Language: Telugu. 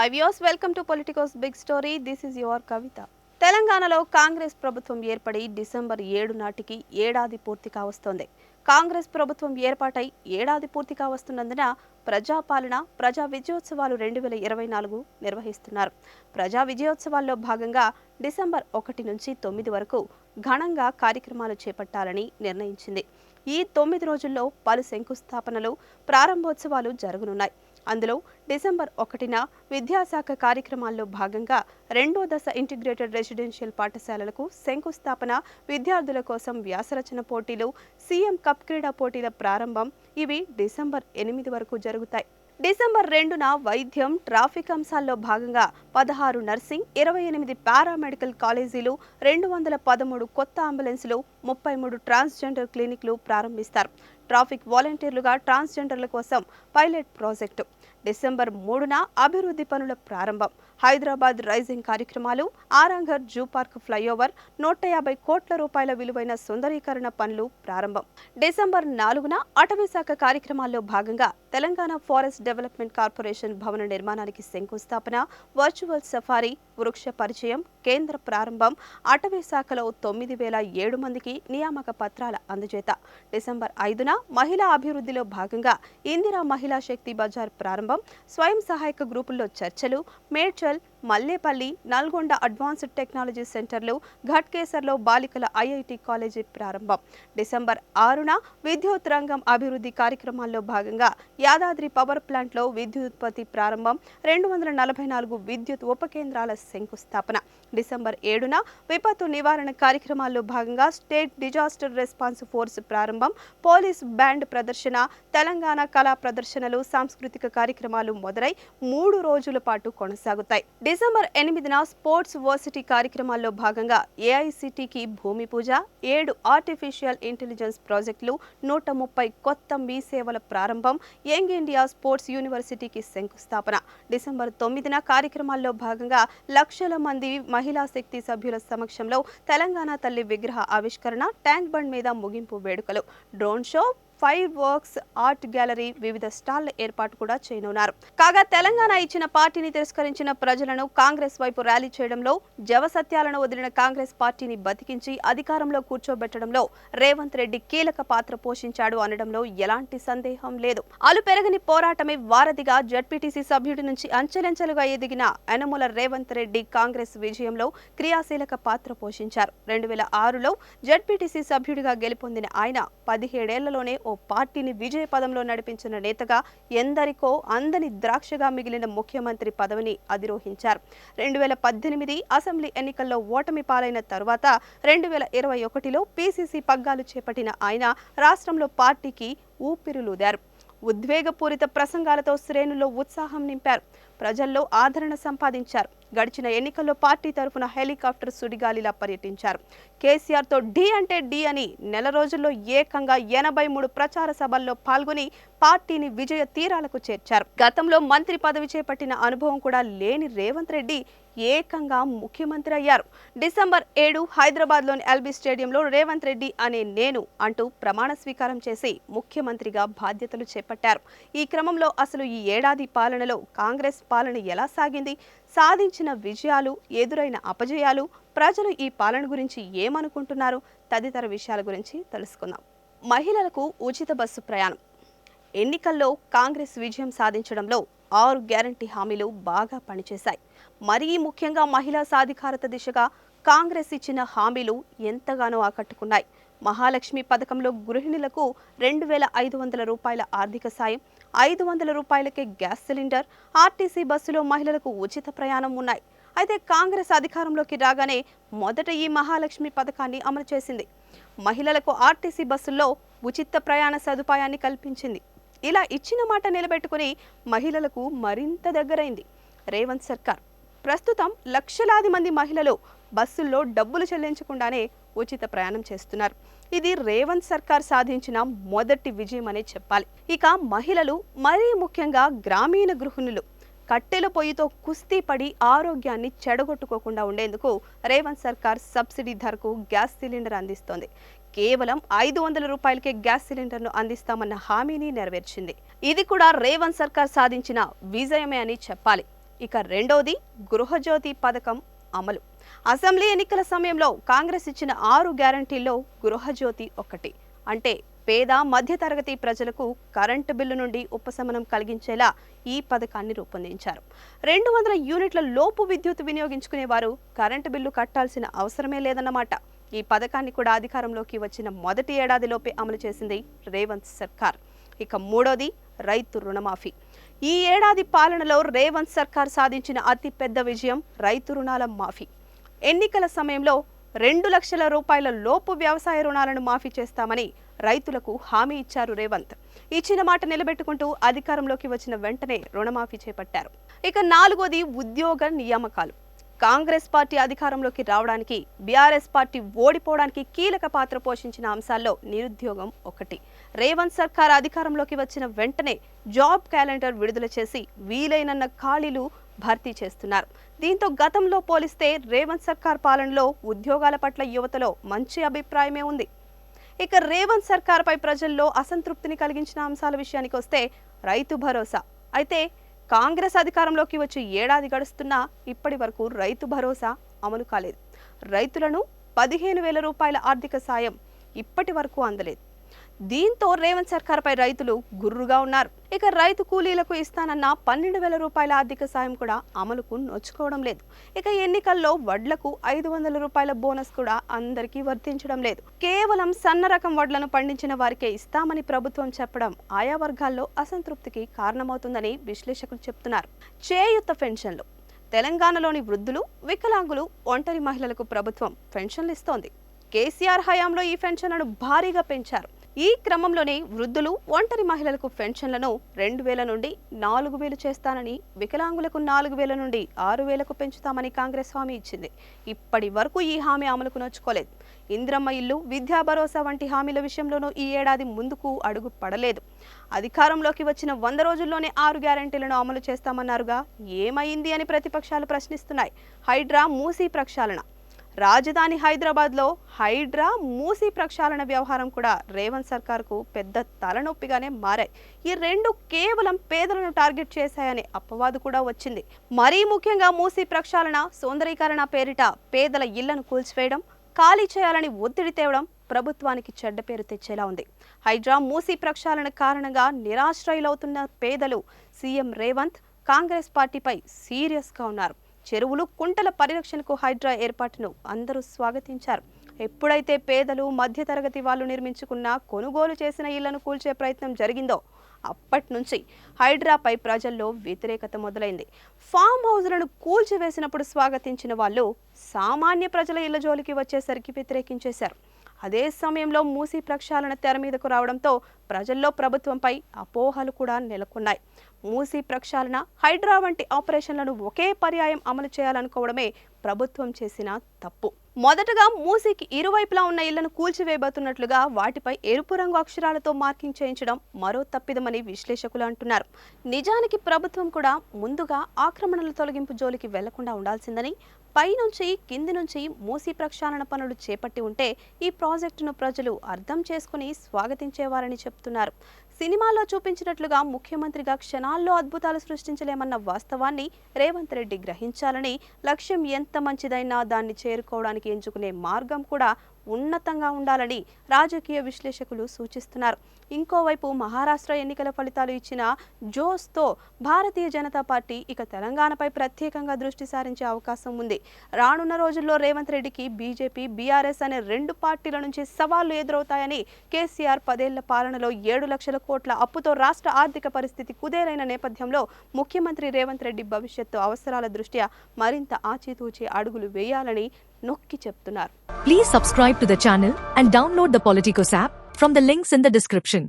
Five years welcome to Politicos big story this is your Kavitha తెలంగాణలో కాంగ్రెస్ ప్రభుత్వం ఏర్పడి డిసెంబర్ ఏడు నాటికి ఏడాది పూర్తి కావస్తోంది. కాంగ్రెస్ ప్రభుత్వం ఏర్పాటై ఏడాది పూర్తి కావస్తున్నందున ప్రజాపాలన ప్రజా విజయోత్సవాలు రెండు వేల ఇరవై నాలుగు నిర్వహిస్తున్నారు. ప్రజా విజయోత్సవాల్లో భాగంగా డిసెంబర్ ఒకటి నుంచి తొమ్మిది వరకు ఘనంగా కార్యక్రమాలు చేపట్టాలని నిర్ణయించింది. ఈ తొమ్మిది రోజుల్లో పలు శంకుస్థాపనలు ప్రారంభోత్సవాలు జరగనున్నాయి. అందులో డిసెంబర్ ఒకటిన విద్యాశాఖ కార్యక్రమాల్లో భాగంగా రెండో దశ ఇంటిగ్రేటెడ్ రెసిడెన్షియల్ పాఠశాలలకు శంకుస్థాపన విద్యార్థుల కోసం వ్యాసరచన పోటీలు సీఎం కప్ క్రీడా పోటీల ప్రారంభం ఇవి డిసెంబర్ ఎనిమిది వరకు జరుగుతాయి. డిసెంబర్ రెండున వైద్యం ట్రాఫిక్ అంశాల్లో భాగంగా పదహారు నర్సింగ్ ఇరవై ఎనిమిది పారామెడికల్ కాలేజీలు రెండు వందల పదమూడు కొత్త అంబులెన్సులు ముప్పై మూడు ట్రాన్స్జెండర్ క్లినిక్లు ప్రారంభిస్తారు. ట్రాఫిక్ వాలంటీర్లుగా ట్రాన్స్జెండర్ల కోసం పైలట్ ప్రాజెక్టు. డిసెంబర్ మూడున అభివృద్ధి పనుల ప్రారంభం. హైదరాబాద్ రైజింగ్ కార్యక్రమాలు ఆరాంఘర్ జూ పార్క్ ఫ్లైఓవర్ నూట యాభై కోట్ల రూపాయల విలువైన సుందరీకరణ పనులు ప్రారంభం. డిసెంబర్ నాలుగున అటవీశాఖ కార్యక్రమాల్లో భాగంగా తెలంగాణ ఫారెస్ట్ డెవలప్మెంట్ కార్పొరేషన్ భవన నిర్మాణానికి శంకుస్థాపన వర్చువల్ సఫారీ వృక్ష పరిచయం కేంద్ర ప్రారంభం అటవీ శాఖలో తొమ్మిది వేల ఏడు మందికి నియామక పత్రాల అందజేత. డిసెంబర్ ఐదున మహిళా అభివృద్ధిలో భాగంగా ఇందిరా మహిళా శక్తి బజార్ ప్రారంభం. స్వయం సహాయక గ్రూపుల్లో చర్చలు మేడ్చల్ మల్లేపల్లి నల్గొండ అడ్వాన్స్డ్ టెక్నాలజీ సెంటర్లు ఘట్కేసర్లో బాలికల ఐఐటి కాలేజీ ప్రారంభం. డిసెంబర్ ఆరున విద్యుత్ రంగం అభివృద్ధి కార్యక్రమాల్లో భాగంగా యాదాద్రి పవర్ ప్లాంట్లో విద్యుత్ ఉత్పత్తి ప్రారంభం. రెండు వందల నలభై నాలుగు విద్యుత్ ఉపకేంద్రాల శంకుస్థాపన. డిసెంబర్ ఏడున విపత్తు నివారణ కార్యక్రమాల్లో భాగంగా స్టేట్ డిజాస్టర్ రెస్పాన్స్ ఫోర్స్ ప్రారంభం పోలీస్ బ్యాండ్ ప్రదర్శన తెలంగాణ కళా ప్రదర్శనలు సాంస్కృతిక కార్యక్రమాలు మొదలై మూడు రోజుల పాటు కొనసాగుతాయి. డిసెంబర్ ఎనిమిదిన స్పోర్ట్స్ వర్సిటీ కార్యక్రమాల్లో భాగంగా ఏఐసిటికి భూమి పూజ ఏడు ఆర్టిఫిషియల్ ఇంటెలిజెన్స్ ప్రాజెక్టులు నూట ముప్పై కొత్త మీ సేవల ప్రారంభం యంగ్ ఇండియా స్పోర్ట్స్ యూనివర్సిటీకి శంకుస్థాపన. డిసెంబర్ తొమ్మిదిన కార్యక్రమాల్లో భాగంగా లక్షల మంది మహిళా శక్తి సభ్యుల సమక్షంలో తెలంగాణ తల్లి విగ్రహ ఆవిష్కరణ ట్యాంక్ బండ్ మీద ముగింపు వేడుకలు. Drone show fireworks art gallery వివిధ స్టాళ్ళ ఏర్పాటు కూడా చేయనున్నారు. కాగా తెలంగాణ ఇచ్చిన పార్టీని తిరస్కరించిన ప్రజలను కాంగ్రెస్ వైపు ర్యాలీ చేయడంలో జవసత్యాలను వదిలిన కాంగ్రెస్ పార్టీని బతికించి అధికారంలో కూర్చోబెట్టడంలో రేవంత్ రెడ్డి కీలక పాత్ర పోషించాడు అనడంలో ఎలాంటి సందేహం లేదు. అలు పెరగని పోరాటమే వారధిగా జడ్పీటీసీ సభ్యుడి నుంచి అంచెలంచెలుగా ఎదిగిన యనమల రేవంత్ రెడ్డి కాంగ్రెస్ విజయంలో క్రియాశీలక పాత్ర పోషించారు. రెండు వేల ఆరులో జడ్పీటీసీ సభ్యుడిగా గెలుపొందిన ఆయన పదిహేడేళ్ళలోనే ఓ ఓ పార్టీని విజయ పదంలో నడిపించిన నేతగా ఎందరికో అందని ద్రాక్షగా మిగిలిన ముఖ్యమంత్రి పదవిని అధిరోహించారు. రెండు వేల పద్దెనిమిది అసెంబ్లీ ఎన్నికల్లో ఓటమి పాలైన తరువాత రెండు వేల ఇరవై ఒకటిలో పీసీసీ పగ్గాలు చేపట్టిన ఆయన రాష్ట్రంలో పార్టీకి ఊపిరులూదారు. ఉద్వేగపూరిత ప్రసంగాలతో శ్రేణుల్లో ఉత్సాహం నింపారు. ప్రజల్లో ఆదరణ సంపాదించారు. గడిచిన ఎన్నికల్లో పార్టీ తరఫున హెలికాప్టర్ సుడిగాలిలా పర్యటించారు. కేసీఆర్తో డి అంటే డి అని నెల రోజుల్లో ఏకంగా ఎనభై మూడు ప్రచార సభల్లో పాల్గొని పార్టీని విజయ తీరాలకు చేర్చారు. గతంలో మంత్రి పదవి చేపట్టిన అనుభవం కూడా లేని రేవంత్ రెడ్డి ఏకంగా ముఖ్యమంత్రి అయ్యారు. డిసెంబర్ ఏడు హైదరాబాద్లోని ఎల్బీ స్టేడియంలో రేవంత్ రెడ్డి అనే నేను అంటూ ప్రమాణ స్వీకారం చేసి ముఖ్యమంత్రిగా బాధ్యతలు చేపట్టారు. ఈ క్రమంలో అసలు ఈ ఏడాది పాలనలో కాంగ్రెస్ పాలన ఎలా సాగింది? సాధించిన విజయాలు ఎదురైన అపజయాలు ప్రజలు ఈ పాలన గురించి ఏమనుకుంటున్నారు? తదితర విషయాల గురించి తెలుసుకుందాం. మహిళలకు ఉచిత బస్సు ప్రయాణం. ఎన్నికల్లో కాంగ్రెస్ విజయం సాధించడంలో ఆరు గ్యారంటీ హామీలు బాగా పనిచేశాయి. మరీ ముఖ్యంగా మహిళా సాధికారత దిశగా కాంగ్రెస్ ఇచ్చిన హామీలు ఎంతగానో ఆకట్టుకున్నాయి. మహాలక్ష్మి పథకంలో గృహిణులకు రెండు వేల ఐదు వందల రూపాయల ఆర్థిక సాయం ఐదు వందల రూపాయలకే గ్యాస్ సిలిండర్ ఆర్టీసీ బస్సులో మహిళలకు ఉచిత ప్రయాణం ఉన్నాయి. అయితే కాంగ్రెస్ అధికారంలోకి రాగానే మొదట ఈ మహాలక్ష్మి పథకాన్ని అమలు చేసింది. మహిళలకు ఆర్టీసీ బస్సుల్లో ఉచిత ప్రయాణ సదుపాయాన్ని కల్పించింది. ఇలా ఇచ్చిన మాట నిలబెట్టుకుని మహిళలకు మరింత దగ్గరైంది. రేవంత్ సర్కార్ ప్రస్తుతం లక్షలాది మంది మహిళలు బస్సుల్లో డబ్బులు చెల్లించకుండానే ఉచిత ప్రయాణం చేస్తున్నారు. ఇది రేవంత్ సర్కార్ సాధించిన మొదటి విజయం అనే చెప్పాలి. ఇక మహిళలు మరీ ముఖ్యంగా గ్రామీణ గృహిణులు కట్టెల పొయ్యితో కుస్తీ పడి ఆరోగ్యాన్ని చెడగొట్టుకోకుండా ఉండేందుకు రేవంత్ సర్కార్ సబ్సిడీ ధరకు గ్యాస్ సిలిండర్ అందిస్తోంది. కేవలం ఐదు వందల రూపాయలకే గ్యాస్ సిలిండర్ను అందిస్తామన్న హామీని నెరవేర్చింది. ఇది కూడా రేవంత్ సర్కార్ సాధించిన విజయమే అని చెప్పాలి. ఇక రెండోది గృహజ్యోతి పథకం అమలు. అసెంబ్లీ ఎన్నికల సమయంలో కాంగ్రెస్ ఇచ్చిన ఆరు గ్యారంటీల్లో గృహజ్యోతి ఒకటి అంటే పేద మధ్యతరగతి ప్రజలకు కరెంటు బిల్లు నుండి ఉపశమనం కలిగించేలా ఈ పథకాన్ని రూపొందించారు. రెండు వందల యూనిట్ల లోపు విద్యుత్ వినియోగించుకునే వారు కరెంటు బిల్లు కట్టాల్సిన అవసరమే లేదన్నమాట. ఈ పథకాన్ని కూడా అధికారంలోకి వచ్చిన మొదటి ఏడాదిలోపే అమలు చేసింది రేవంత్ సర్కార్. ఇక మూడోది రైతు రుణమాఫీ. ఈ ఏడాది పాలనలో రేవంత్ సర్కార్ సాధించిన అతి పెద్ద విజయం రైతు రుణాల మాఫీ. ఎన్నికల సమయంలో రెండు లక్షల రూపాయల లోపు వ్యవసాయ రుణాలను మాఫీ చేస్తామని రైతులకు హామీ ఇచ్చారు రేవంత్. ఇచ్చిన మాట నిలబెట్టుకుంటూ అధికారంలోకి వచ్చిన వెంటనే రుణమాఫీ చేపట్టారు. ఇక నాలుగోది ఉద్యోగ నియామకాలు. కాంగ్రెస్ పార్టీ అధికారంలోకి రావడానికి బీఆర్ఎస్ పార్టీ ఓడిపోవడానికి కీలక పాత్ర పోషించిన అంశాల్లో నిరుద్యోగం ఒకటి. రేవంత్ సర్కార్ అధికారంలోకి వచ్చిన వెంటనే జాబ్ క్యాలెండర్ విడుదల చేసి వీలైనన్న ఖాళీలు భర్తీ చేస్తున్నారు. దీంతో గతంలో పోలిస్తే రేవంత్ సర్కార్ పాలనలో ఉద్యోగాల పట్ల యువతలో మంచి అభిప్రాయమే ఉంది. ఇక రేవంత్ సర్కార్పై ప్రజల్లో అసంతృప్తిని కలిగించిన అంశాల విషయానికి వస్తే రైతు భరోసా. అయితే కాంగ్రెస్ అధికారంలోకి వచ్చి ఏడాది గడుస్తున్నా ఇప్పటి వరకు రైతు భరోసా అమలు కాలేదు. రైతులను పదిహేను వేల రూపాయల ఆర్థిక సాయం ఇప్పటి వరకు అందలేదు. దీంతో రేవంత్ సర్కార్పై రైతులు గుర్రుగా ఉన్నారు. ఇక రైతు కూలీలకు ఇస్తానన్న పన్నెండు వేల రూపాయల ఆర్థిక సాయం కూడా అమలుకు నోచుకోవడం లేదు. ఇక ఎన్నికల్లో వడ్లకు ఐదు వందల రూపాయల బోనస్ కూడా అందరికీ వర్తించడం లేదు. కేవలం సన్న రకం వడ్లను పండించిన వారికే ఇస్తామని ప్రభుత్వం చెప్పడం ఆయా వర్గాల్లో అసంతృప్తికి కారణమవుతుందని విశ్లేషకులు చెప్తున్నారు. చేయుత పెన్షన్లు. తెలంగాణలోని వృద్ధులు వికలాంగులు ఒంటరి మహిళలకు ప్రభుత్వం పెన్షన్లు ఇస్తోంది. కేసీఆర్ హయాంలో ఈ పెన్షన్లను భారీగా పెంచారు. ఈ క్రమంలోనే వృద్ధులు ఒంటరి మహిళలకు పెన్షన్లను రెండు వేల నుండి నాలుగు వేలు చేస్తానని వికలాంగులకు నాలుగు వేల నుండి ఆరు వేలకు పెంచుతామని కాంగ్రెస్ హామీ ఇచ్చింది. ఇప్పటి వరకు ఈ హామీ అమలుకు నోచుకోలేదు. ఇంద్రమ్మ ఇల్లు విద్యా భరోసా వంటి హామీల విషయంలోనూ ఈ ఏడాది ముందుకు అడుగు పడలేదు. అధికారంలోకి వచ్చిన వంద రోజుల్లోనే ఆరు గ్యారంటీలను అమలు చేస్తామన్నారుగా ఏమైంది అని ప్రతిపక్షాలు ప్రశ్నిస్తున్నాయి. హైడ్రా మూసీ ప్రక్షాళన. రాజధాని హైదరాబాద్లో హైడ్రా మూసి ప్రక్షాళన వ్యవహారం కూడా రేవంత్ సర్కార్కు పెద్ద తలనొప్పిగానే మారాయి. ఈ రెండు కేవలం పేదలను టార్గెట్ చేశాయనే అపవాదు కూడా వచ్చింది. మరీ ముఖ్యంగా మూసీ ప్రక్షాళన సౌందరీకరణ పేరిట పేదల ఇళ్ళను కూల్చివేయడం ఖాళీ చేయాలని ఒత్తిడి తేవడం ప్రభుత్వానికి చెడ్డ పేరు తెచ్చేలా ఉంది. హైడ్రా మూసీ ప్రక్షాళన కారణంగా నిరాశ్రయులవుతున్న పేదలు సీఎం రేవంత్ కాంగ్రెస్ పార్టీపై సీరియస్గా ఉన్నారు. చెరువులు కుంటల పరిరక్షణకు హైడ్రా ఏర్పాటును అందరూ స్వాగతించారు. ఎప్పుడైతే పేదలు మధ్యతరగతి వాళ్ళు నిర్మించుకున్న కొనుగోలు చేసిన ఇళ్ళను కూల్చే ప్రయత్నం జరిగిందో అప్పటి నుంచి హైడ్రాపై ప్రజల్లో వ్యతిరేకత మొదలైంది. ఫామ్ హౌజ్లను కూల్చివేసినప్పుడు స్వాగతించిన వాళ్ళు సామాన్య ప్రజల ఇళ్ళ జోలికి వచ్చేసరికి వ్యతిరేకించేశారు. అదే సమయంలో మూసీ ప్రక్షాళన తెర మీదకు రావడంతో ప్రజల్లో ప్రభుత్వంపై అపోహలు కూడా నెలకొన్నాయి. మూసీ ప్రక్షాళన హైడ్రా వంటి ఆపరేషన్లను ఒకే పర్యాయం అమలు చేయాలనుకోవడమే ప్రభుత్వం చేసిన తప్పు. మొదటగా మూసీకి ఇరువైపులా ఉన్న ఇళ్ళను కూల్చివేయబోతున్నట్లుగా వాటిపై ఎరుపు రంగు అక్షరాలతో మార్కింగ్ చేయించడం మరో తప్పిదమని విశ్లేషకులు అంటున్నారు. నిజానికి ప్రభుత్వం కూడా ముందుగా ఆక్రమణల తొలగింపు జోలికి వెళ్ళకుండా ఉండాల్సిందని పైనుంచి కింది నుంచి మూసీ ప్రక్షాళన పనులు చేపట్టి ఉంటే ఈ ప్రాజెక్టును ప్రజలు అర్థం చేసుకుని స్వాగతించేవారని చెప్తున్నారు. సినిమాలో చూపించినట్లుగా ముఖ్యమంత్రిగా క్షణాల్లో అద్భుతాలు సృష్టించలేమన్న వాస్తవాన్ని రేవంత్ రెడ్డి గ్రహించాలని లక్ష్యం ఎంత మంచిదైనా దాన్ని చేరుకోవడానికి ఎంచుకునే మార్గం కూడా ఉన్నతంగా ఉండాలని రాజకీయ విశ్లేషకులు సూచిస్తున్నారు. ఇంకోవైపు మహారాష్ట్ర ఎన్నికల ఫలితాలు ఇచ్చిన జోస్తో భారతీయ జనతా పార్టీ ఇక తెలంగాణపై ప్రత్యేకంగా దృష్టి సారించే అవకాశం ఉంది. రానున్న రోజుల్లో రేవంత్ రెడ్డికి బీజేపీ బీఆర్ఎస్ అనే రెండు పార్టీల నుంచి సవాళ్ళు ఎదురవుతాయని కేసీఆర్ పదేళ్ళ పాలనలో ఏడు లక్షల కోట్ల అప్పుతో రాష్ట్ర ఆర్థిక పరిస్థితి కుదేలైన నేపథ్యంలో ముఖ్యమంత్రి రేవంత్ రెడ్డి భవిష్యత్తు అవసరాల దృష్ట్యా మరింత ఆచితూచి అడుగులు వేయాలని నొక్కి చెప్తున్నారు Please subscribe to the channel and download the Politicos app from the links in the description.